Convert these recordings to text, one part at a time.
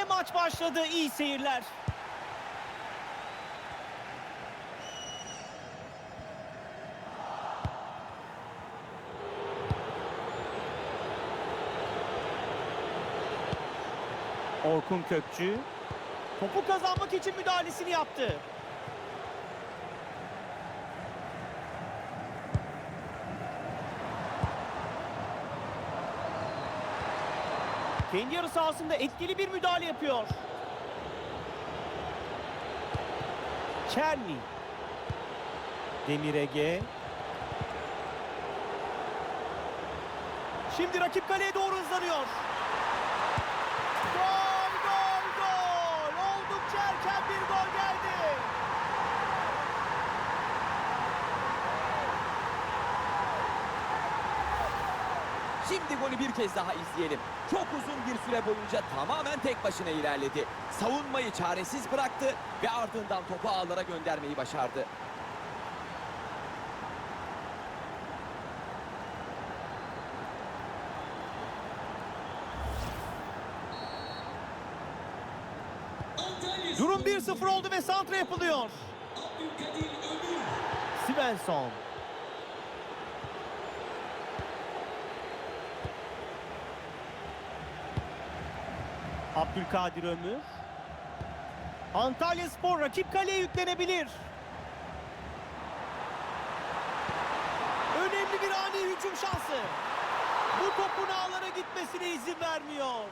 Ve maç başladı. İyi seyirler. Orkun Kökçü topu kazanmak için müdahalesini yaptı. Kendi yarı sahasında etkili bir müdahale yapıyor. Çerni. Demir Ege. Şimdi rakip kaleye doğru hızlanıyor. Gol, gol, gol. Oldukça erken bir gol Şimdi golü bir kez daha izleyelim. Çok uzun bir süre boyunca tamamen tek başına ilerledi. Savunmayı çaresiz bıraktı ve ardından topu ağlara göndermeyi başardı. Durum 1-0 oldu ve santra yapılıyor. Svensson. Abdülkadir Ömür. Antalya Spor rakip kaleye yüklenebilir. Önemli bir ani hücum şansı. Bu topun ağlara gitmesine izin vermiyor.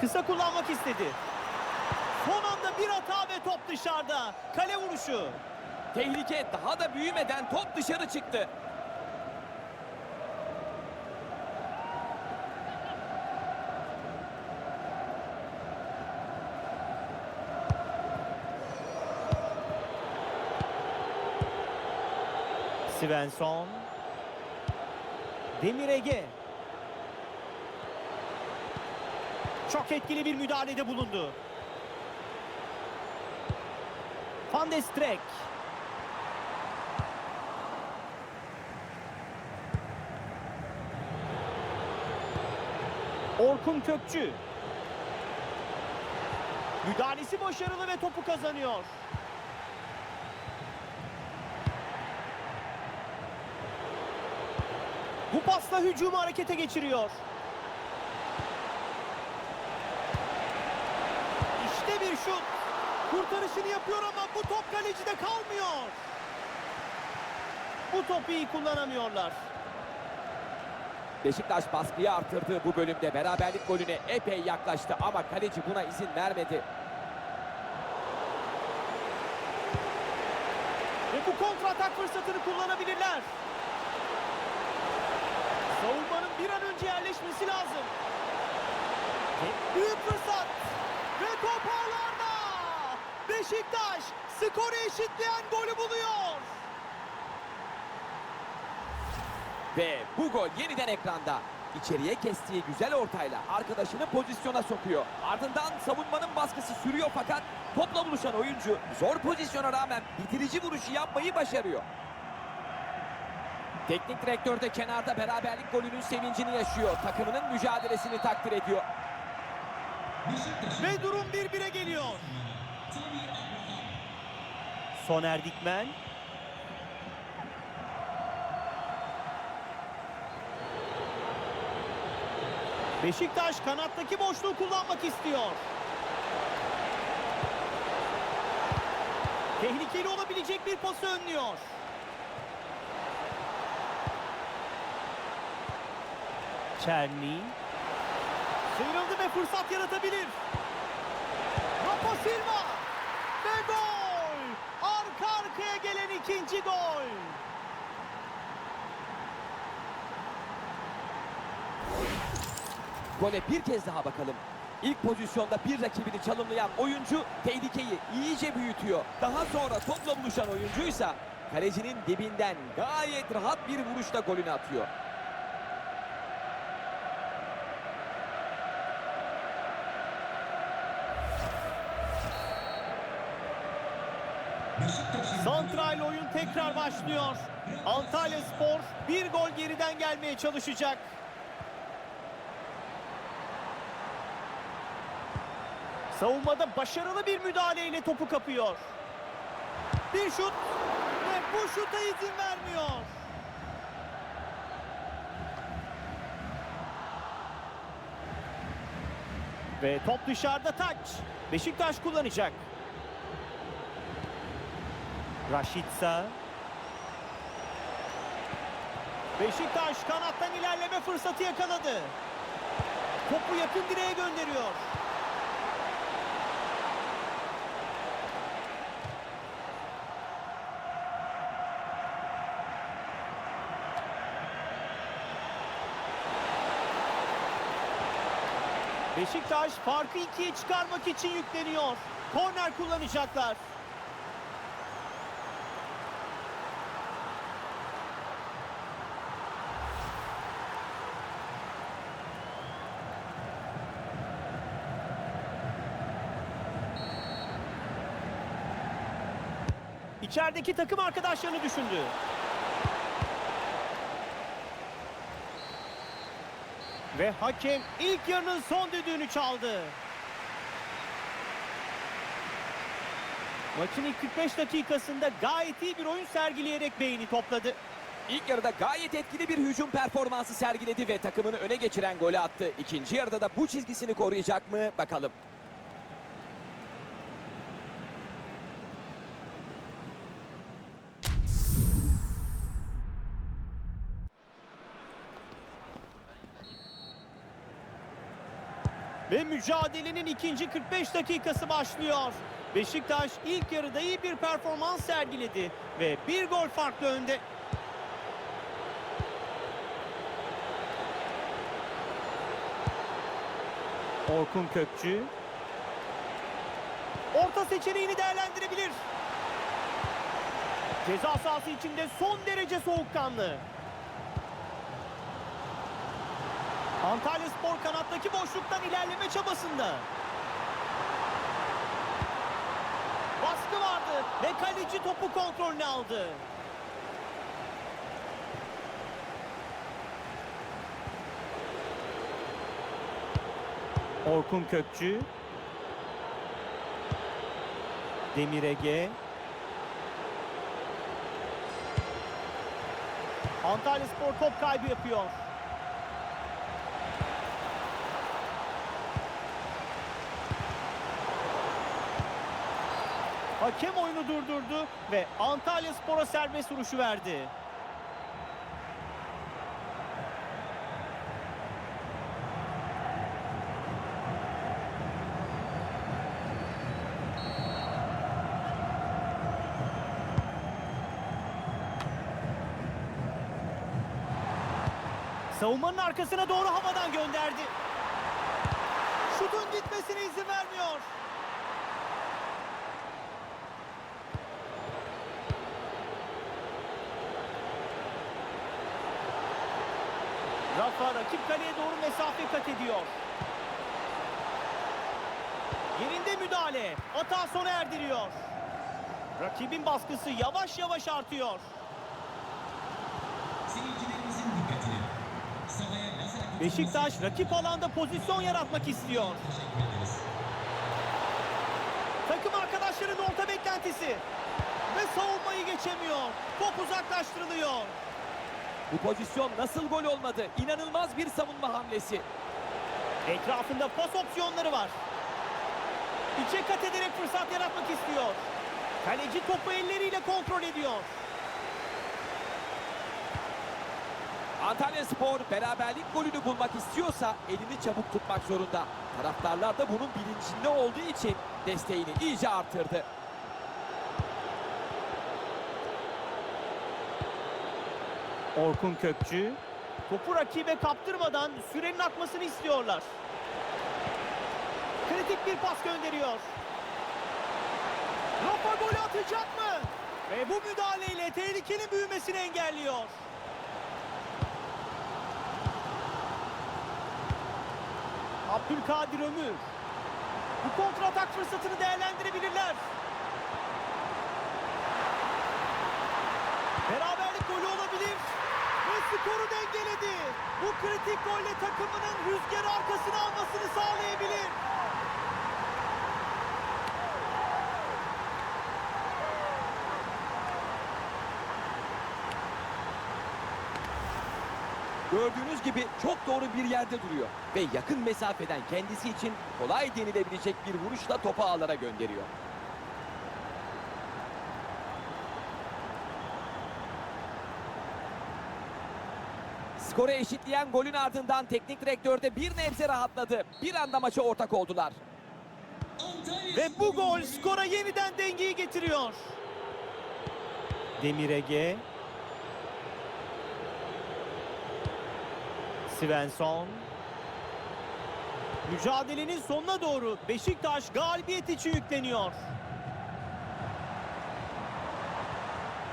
Kısa kullanmak istedi. Son anda bir hata ve top dışarıda. Kale vuruşu. Tehlike daha da büyümeden top dışarı çıktı. Svensson. Demir Ege. Çok etkili bir müdahalede bulundu. Van de Streek. Orkun Kökçü. Müdahalesi başarılı ve topu kazanıyor. Bu pasla hücumu harekete geçiriyor. İşte bir şut. Kurtarışını yapıyor ama bu top kalecide kalmıyor. Bu topu iyi kullanamıyorlar. Beşiktaş baskıyı artırdığı bu bölümde beraberlik golüne epey yaklaştı ama kaleci buna izin vermedi. Ve bu kontratak fırsatını kullanabilirler. Savunmanın bir an önce yerleşmesi lazım. Büyük fırsat. Ve top ağlarda. Beşiktaş skoru eşitleyen golü buluyor. Ve bu gol yeniden ekranda. İçeriye kestiği güzel ortayla arkadaşını pozisyona sokuyor. Ardından savunmanın baskısı sürüyor fakat topla buluşan oyuncu zor pozisyona rağmen bitirici vuruşu yapmayı başarıyor. Teknik direktör de kenarda beraberlik golünün sevincini yaşıyor. Takımının mücadelesini takdir ediyor. Ve durum 1-1'e geliyor. Soner Dikmen. Beşiktaş kanattaki boşluğu kullanmak istiyor. Tehlikeli olabilecek bir pası önlüyor. Çerni. Sıyrıldı ve fırsat yaratabilir. Rafa Silva. Ve gol. Arka arkaya gelen ikinci gol. Gole bir kez daha bakalım. İlk pozisyonda bir rakibini çalımlayan oyuncu tehlikeyi iyice büyütüyor. Daha sonra topla buluşan oyuncuysa kalecinin dibinden gayet rahat bir vuruşla golünü atıyor. Santral oyun tekrar başlıyor. Antalya Spor bir gol geriden gelmeye çalışacak. Savunmada başarılı bir müdahaleyle topu kapıyor. Bir şut ve bu şuta izin vermiyor. Ve top dışarıda taç. Beşiktaş kullanacak. Raşitsa. Beşiktaş kanattan ilerleme fırsatı yakaladı. Topu yakın direğe gönderiyor. Beşiktaş farkı ikiye çıkarmak için yükleniyor. Korner kullanacaklar. İçerideki takım arkadaşlarını düşündü. Ve hakem ilk yarının son düdüğünü çaldı. Maçın ilk 45 dakikasında gayet iyi bir oyun sergileyerek beğeni topladı. İlk yarıda gayet etkili bir hücum performansı sergiledi ve takımını öne geçiren golü attı. İkinci yarıda da bu çizgisini koruyacak mı bakalım. Ve mücadelenin ikinci 45 dakikası başlıyor. Beşiktaş ilk yarıda iyi bir performans sergiledi ve bir gol farklı önde. Orkun Kökçü. Orta seçeneğini değerlendirebilir. Ceza sahası içinde son derece soğukkanlı. Antalya Spor kanattaki boşluktan ilerleme çabasında. Baskı vardı ve kaleci topu kontrolüne aldı. Orkun Kökçü. Demir Ege. Antalya Spor top kaybı yapıyor. Hakem oyunu durdurdu ve Antalya Spor'a serbest vuruşu verdi. Savunmanın arkasına doğru havadan gönderdi. Şutun gitmesine izin vermiyor. Rafa rakip kaleye doğru mesafe kat ediyor. Yerinde müdahale. Hata sona erdiriyor. Rakibin baskısı yavaş yavaş artıyor. Beşiktaş rakip alanda pozisyon yaratmak istiyor. Takım arkadaşların orta beklentisi. Ve savunmayı geçemiyor. Top uzaklaştırılıyor. Bu pozisyon nasıl gol olmadı? İnanılmaz bir savunma hamlesi. Etrafında pas opsiyonları var. İçe kat ederek fırsat yaratmak istiyor. Kaleci topu elleriyle kontrol ediyor. Antalya Spor beraberlik golünü bulmak istiyorsa elini çabuk tutmak zorunda. Taraftarlar da bunun bilincinde olduğu için desteğini iyice artırdı. Orkun Kökçü. Topu rakibe kaptırmadan sürenin akmasını istiyorlar. Kritik bir pas gönderiyor. Rafa golü atacak mı? Ve bu müdahaleyle tehlikenin büyümesini engelliyor. Abdülkadir Ömür. Bu kontratak fırsatını değerlendirebilirler. golü olabilir. Skoru dengeledi. Bu kritik golle takımının rüzgarı arkasına almasını sağlayabilir. Gördüğünüz gibi çok doğru bir yerde duruyor. Ve yakın mesafeden kendisi için kolay denilebilecek bir vuruşla topu ağlara gönderiyor. Skoru eşitleyen golün ardından teknik direktörde bir nebze rahatladı. Bir anda maça ortak oldular. Ve bu gol skora yeniden dengeyi getiriyor. Demir Ege. Svensson. Mücadelenin sonuna doğru Beşiktaş galibiyet için yükleniyor.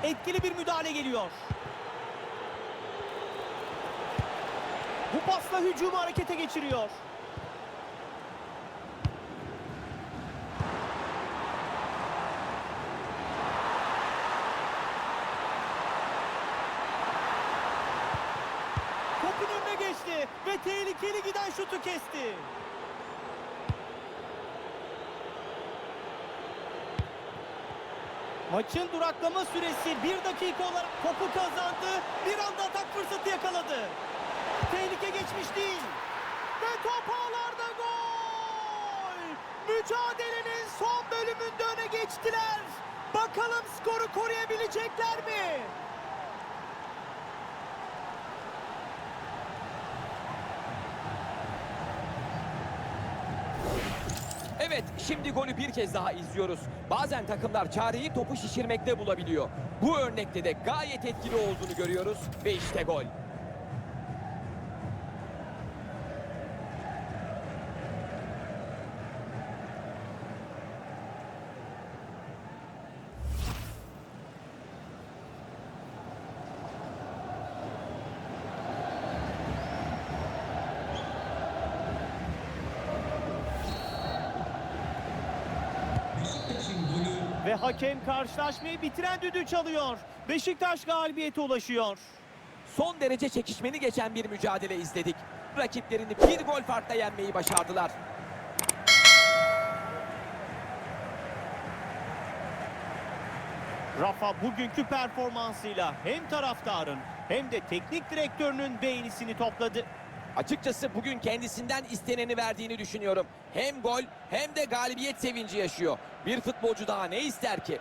Etkili bir müdahale geliyor. Bu pasla hücumu harekete geçiriyor. Topun önüne geçti ve tehlikeli giden şutu kesti. Maçın duraklama süresi bir dakika olarak topu kazandı. Bir anda atak fırsatı yakaladı. Tehlike geçmiş değil. Ve top ağlarda gol. Mücadelenin son bölümünde öne geçtiler. Bakalım skoru koruyabilecekler mi? Evet, şimdi golü bir kez daha izliyoruz. Bazen takımlar çareyi topu şişirmekte bulabiliyor. Bu örnekte de gayet etkili olduğunu görüyoruz ve işte gol. Ve hakem karşılaşmayı bitiren düdüğü çalıyor. Beşiktaş galibiyete ulaşıyor. Son derece çekişmeli geçen bir mücadele izledik. Rakiplerini bir gol farkla yenmeyi başardılar. Rafa bugünkü performansıyla hem taraftarın hem de teknik direktörünün beğenisini topladı. Açıkçası bugün kendisinden isteneni verdiğini düşünüyorum. Hem gol hem de galibiyet sevinci yaşıyor. Bir futbolcu daha ne ister ki?